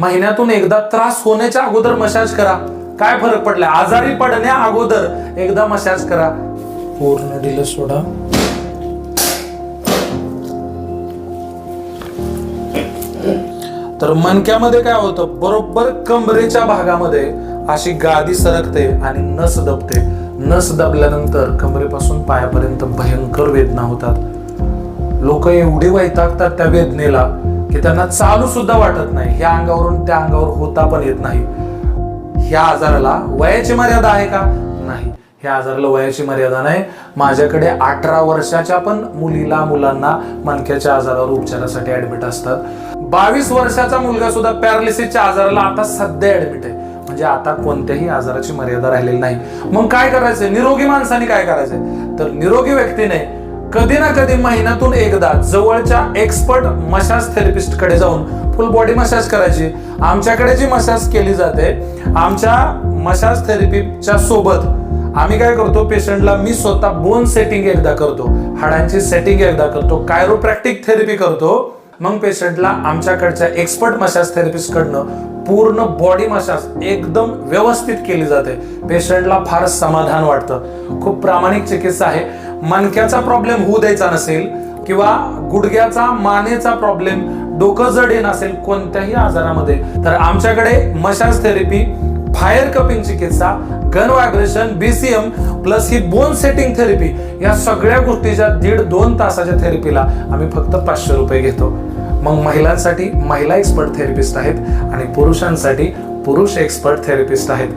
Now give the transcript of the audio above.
महिन्यातून एकदा त्रास होण्याच्या अगोदर मसाज करा. काय फरक पडलाय? आजारी पडण्या अगोदर एकदा मसाज करा. पूर्ण दिलं सोडा. तर मणक्यामध्ये काय होतं? बरोबर कमरेच्या भागामध्ये अशी गादी सरकते आणि नस दबते. नस दबल्यानंतर कमरेपासून पायापर्यंत भयंकर वेदना होतात. लोक एवढी वैतागतात त्या वेदनेला की त्यांना चालू सुद्धा वाटत नाही. ह्या अंगावरून त्या अंगावर होता पण येत नाही. ह्या आजाराला वयाची मर्यादा आहे का? नाही. ह्या आजाराला वयाची मर्यादा नाही. माझ्याकडे अठरा वर्षाच्या पण मुलीला मुलांना मणक्याच्या आजारावर उपचारासाठी ऍडमिट असतात. बावीस वर्षाचा मुलगा सुद्धा पॅरालिसिसच्या आजाराला आता सध्या ऍडमिट आहे. म्हणजे आता कोणत्याही आजाराची मर्यादा राहिलेली नाही. मग काय करायचंय? निरोगी माणसाने काय करायचंय? तर निरोगी व्यक्तीने कधी ना कधी महिन्यातून एकदा जवळच्या एक्सपर्ट मसाज थेरपिस्टकडे जाऊन फुल बॉडी मसाज करायची. आमच्याकडे जी मसाज केली जाते आमच्या मसाज थेरपीच्या सोबत आम्ही काय करतो पेशंटला मी स्वतः बोन सेटिंग एकदा करतो हाडांची सेटिंग एकदा करतो कायरोप्रॅक्टिक थेरपी करतो मग पेशंटला आमच्याकडच्या एक्सपर्ट मसाज थेरपिस्ट कडनं पूर्ण बॉडी मसाज एकदम व्यवस्थित केली जाते. पेशंटला फार समाधान वाटतं. खूप प्रामाणिक चिकित्सा आहे. मणक्याचा प्रॉब्लेम होऊ द्यायचा नसेल किंवा गुडघ्याचा मानेचा प्रॉब्लेम डोकं जड येणं असेल कोणत्याही आजारामध्ये. तर आमच्याकडे मशाज थेरपी फायर कपिंग चिकित्सा गन व्हायब्रेशन बीसीएम प्लस ही बोन सेटिंग थेरपी या सगळ्या गोष्टीच्या दीड दोन तासाच्या थेरपीला आम्ही फक्त पाचशे रुपये घेतो. मग महिलांसाठी महिला एक्सपर्ट थेरपिस्ट आहेत आणि पुरुषांसाठी पुरुष एक्सपर्ट थेरपिस्ट आहेत.